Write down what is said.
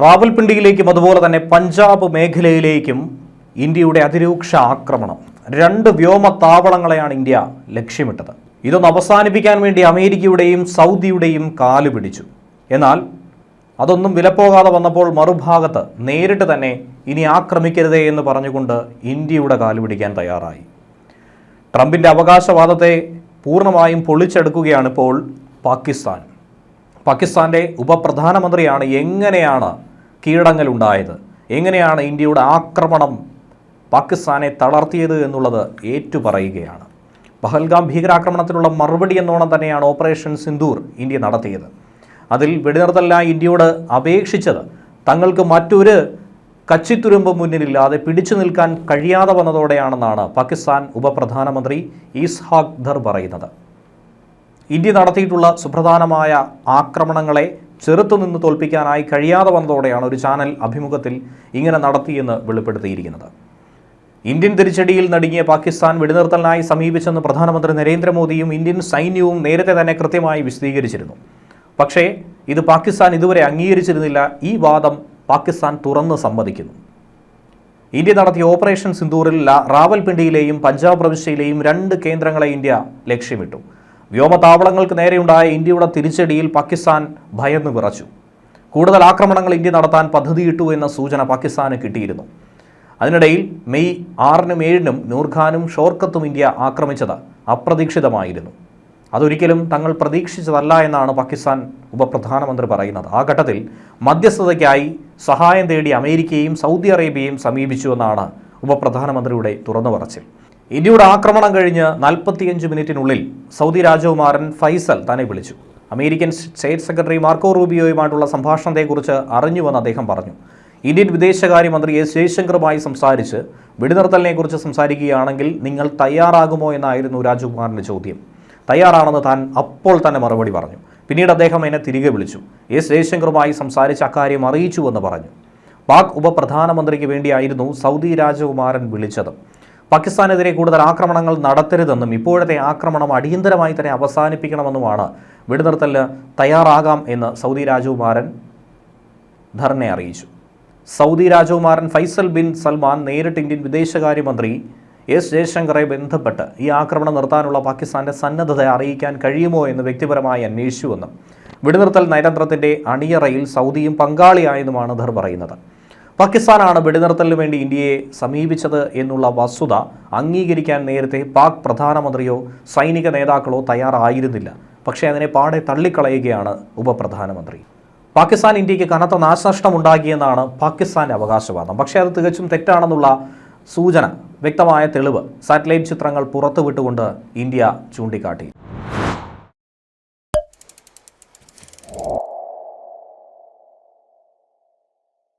റാവൽപിണ്ടിയിലേക്കും അതുപോലെ തന്നെ പഞ്ചാബ് മേഖലയിലേക്കും ഇന്ത്യയുടെ അതിരൂക്ഷ ആക്രമണം. രണ്ട് വ്യോമ താവളങ്ങളെയാണ് ഇന്ത്യ ലക്ഷ്യമിട്ടത്. ഇതൊന്ന് അവസാനിപ്പിക്കാൻ വേണ്ടി അമേരിക്കയുടെയും സൗദിയുടെയും കാൽ പിടിച്ചു. എന്നാൽ അതൊന്നും വിലപ്പോകാതെ വന്നപ്പോൾ മറുഭാഗത്ത് നേരിട്ട് തന്നെ ഇനി ആക്രമിക്കരുതേ എന്ന് പറഞ്ഞുകൊണ്ട് ഇന്ത്യയുടെ കാൽ പിടിക്കാൻ തയ്യാറായി. ട്രംപിന്റെ അവകാശവാദത്തെ പൂർണമായും പൊളിച്ചെടുക്കുകയാണ് ഇപ്പോൾ പാകിസ്ഥാൻ. പാകിസ്ഥാന്റെ ഉപപ്രധാനമന്ത്രിയാണ് എങ്ങനെയാണ് കീഴടങ്ങലുണ്ടായത്? എങ്ങനെയാണ് ഇന്ത്യയുടെ ആക്രമണം പാകിസ്ഥാനെ തളർത്തിയത് എന്നുള്ളത് ഏറ്റുപറയുകയാണ്. പഹൽഗാം ഭീകരാക്രമണത്തിനുള്ള മറുപടി എന്നോണം തന്നെയാണ് ഓപ്പറേഷൻ സിന്ദൂർ ഇന്ത്യ നടത്തിയത്. അതിൽ വെടിനിർത്തലിനായി ഇന്ത്യയോട് അപേക്ഷിച്ചത് തങ്ങൾക്ക് മറ്റൊരു കച്ചിത്തുരുമ്പ് മുന്നിലില്ലാതെ പിടിച്ചു നിൽക്കാൻ കഴിയാതെ വന്നതോടെയാണെന്നാണ് പാകിസ്ഥാൻ ഉപപ്രധാനമന്ത്രി ഈസ്ഹാഖ് ധർ പറയുന്നത്. ഇന്ത്യ നടത്തിയിട്ടുള്ള സുപ്രധാനമായ ആക്രമണങ്ങളെ ചെറുത്തുനിന്ന് തോൽപ്പിക്കാനായി കഴിയാതെ വന്നതോടെയാണ് ഒരു ചാനൽ അഭിമുഖത്തിൽ ഇങ്ങനെ നടത്തിയെന്ന് വെളിപ്പെടുത്തിയിരിക്കുന്നത്. ഇന്ത്യൻ തിരിച്ചടിയിൽ നടുങ്ങിയ പാകിസ്ഥാൻ വെടിനിർത്തലിനായി സമീപിച്ചെന്ന് പ്രധാനമന്ത്രി നരേന്ദ്രമോദിയും ഇന്ത്യൻ സൈന്യവും നേരത്തെ തന്നെ കൃത്യമായി വിശദീകരിച്ചിരുന്നു. പക്ഷേ ഇത് പാകിസ്ഥാൻ ഇതുവരെ അംഗീകരിച്ചിരുന്നില്ല. ഈ വാദം പാകിസ്ഥാൻ തുറന്ന് സമ്മതിക്കുന്നു. ഇന്ത്യ നടത്തിയ ഓപ്പറേഷൻ സിന്ദൂറിൽ റാവൽപിണ്ടിയിലെയും പഞ്ചാബ് പ്രവിശ്യയിലെയും രണ്ട് കേന്ദ്രങ്ങളെ ഇന്ത്യ ലക്ഷ്യമിട്ടു. വ്യോമതാവളങ്ങൾക്ക് നേരെയുണ്ടായ ഇന്ത്യയുടെ തിരിച്ചടിയിൽ പാകിസ്ഥാൻ ഭയന്ന് വിറച്ചു. കൂടുതൽ ആക്രമണങ്ങൾ ഇന്ത്യ നടത്താൻ പദ്ധതിയിട്ടു എന്ന സൂചന പാകിസ്ഥാന് കിട്ടിയിരുന്നു. അതിനിടയിൽ മെയ് ആറിനും ഏഴിനും നൂർഖാനും ഷോർക്കത്തും ഇന്ത്യ ആക്രമിച്ചത് അപ്രതീക്ഷിതമായിരുന്നു. അതൊരിക്കലും തങ്ങൾ പ്രതീക്ഷിച്ചതല്ല എന്നാണ് പാകിസ്ഥാൻ ഉപപ്രധാനമന്ത്രി പറയുന്നത്. ആ ഘട്ടത്തിൽ മധ്യസ്ഥതയ്ക്കായി സഹായം തേടി അമേരിക്കയും സൗദി അറേബ്യയും സമീപിച്ചുവെന്നാണ് ഉപപ്രധാനമന്ത്രിയുടെ തുറന്നു ഇന്ത്യയുടെ ആക്രമണം കഴിഞ്ഞ് നാൽപ്പത്തിയഞ്ച് മിനിറ്റിനുള്ളിൽ സൗദി രാജകുമാരൻ ഫൈസൽ തന്നെ വിളിച്ചു. അമേരിക്കൻ സ്റ്റേറ്റ് സെക്രട്ടറി മാർക്കോ റൂബിയോയുമായിട്ടുള്ള സംഭാഷണത്തെക്കുറിച്ച് അറിഞ്ഞുവെന്ന് അദ്ദേഹം പറഞ്ഞു. ഇന്ത്യൻ വിദേശകാര്യമന്ത്രി എസ് ജയശങ്കറുമായി സംസാരിച്ച് വെടിനിർത്തലിനെക്കുറിച്ച് സംസാരിക്കുകയാണെങ്കിൽ നിങ്ങൾ തയ്യാറാകുമോ എന്നായിരുന്നു രാജകുമാറിന്റെ ചോദ്യം. തയ്യാറാണെന്ന് താൻ അപ്പോൾ തന്നെ മറുപടി പറഞ്ഞു. പിന്നീട് അദ്ദേഹം എന്നെ തിരികെ വിളിച്ചു. എസ് ജയശങ്കറുമായി സംസാരിച്ച് അക്കാര്യം അറിയിച്ചുവെന്ന് പറഞ്ഞു. പാക് ഉപപ്രധാനമന്ത്രിക്ക് വേണ്ടിയായിരുന്നു സൗദി രാജകുമാരൻ വിളിച്ചത്. പാകിസ്ഥാനെതിരെ കൂടുതൽ ആക്രമണങ്ങൾ നടത്തരുതെന്നും ഇപ്പോഴത്തെ ആക്രമണം അടിയന്തരമായി തന്നെ അവസാനിപ്പിക്കണമെന്നുമാണ് വെടിനിർത്തലിന് തയ്യാറാകാം എന്ന് സൗദി രാജകുമാരൻ ധർണ അറിയിച്ചു. സൗദി രാജകുമാരൻ ഫൈസൽ ബിൻ സൽമാൻ നേരിട്ട് ഇന്ത്യൻ വിദേശകാര്യമന്ത്രി എസ് ജയശങ്കറെ ബന്ധപ്പെട്ട് ഈ ആക്രമണം നിർത്താനുള്ള പാകിസ്ഥാന്റെ സന്നദ്ധത അറിയിക്കാൻ കഴിയുമോ എന്ന് വ്യക്തിപരമായി അന്വേഷിച്ചുവെന്നും വെടിനിർത്തൽ നയതന്ത്രത്തിന്റെ അണിയറയിൽ സൗദിയും പങ്കാളിയായെന്നുമാണ് ധർ പറയുന്നത്. പാകിസ്ഥാനാണ് വെടിനിർത്തലിനു വേണ്ടി ഇന്ത്യയെ സമീപിച്ചത് എന്നുള്ള വസ്തുത അംഗീകരിക്കാൻ നേരത്തെ പാക് പ്രധാനമന്ത്രിയോ സൈനിക നേതാക്കളോ തയ്യാറായിരുന്നില്ല. പക്ഷേ അതിനെ പാടെ തള്ളിക്കളയുകയാണ് ഉപപ്രധാനമന്ത്രി. പാകിസ്ഥാൻ ഇന്ത്യയ്ക്ക് കനത്ത നാശനഷ്ടമുണ്ടാക്കിയെന്നാണ് പാകിസ്ഥാന്റെ അവകാശവാദം. പക്ഷേ അത് തികച്ചും തെറ്റാണെന്നുള്ള സൂചന വ്യക്തമായ തെളിവ് സാറ്റലൈറ്റ് ചിത്രങ്ങൾ പുറത്തുവിട്ടുകൊണ്ട് ഇന്ത്യ ചൂണ്ടിക്കാട്ടി.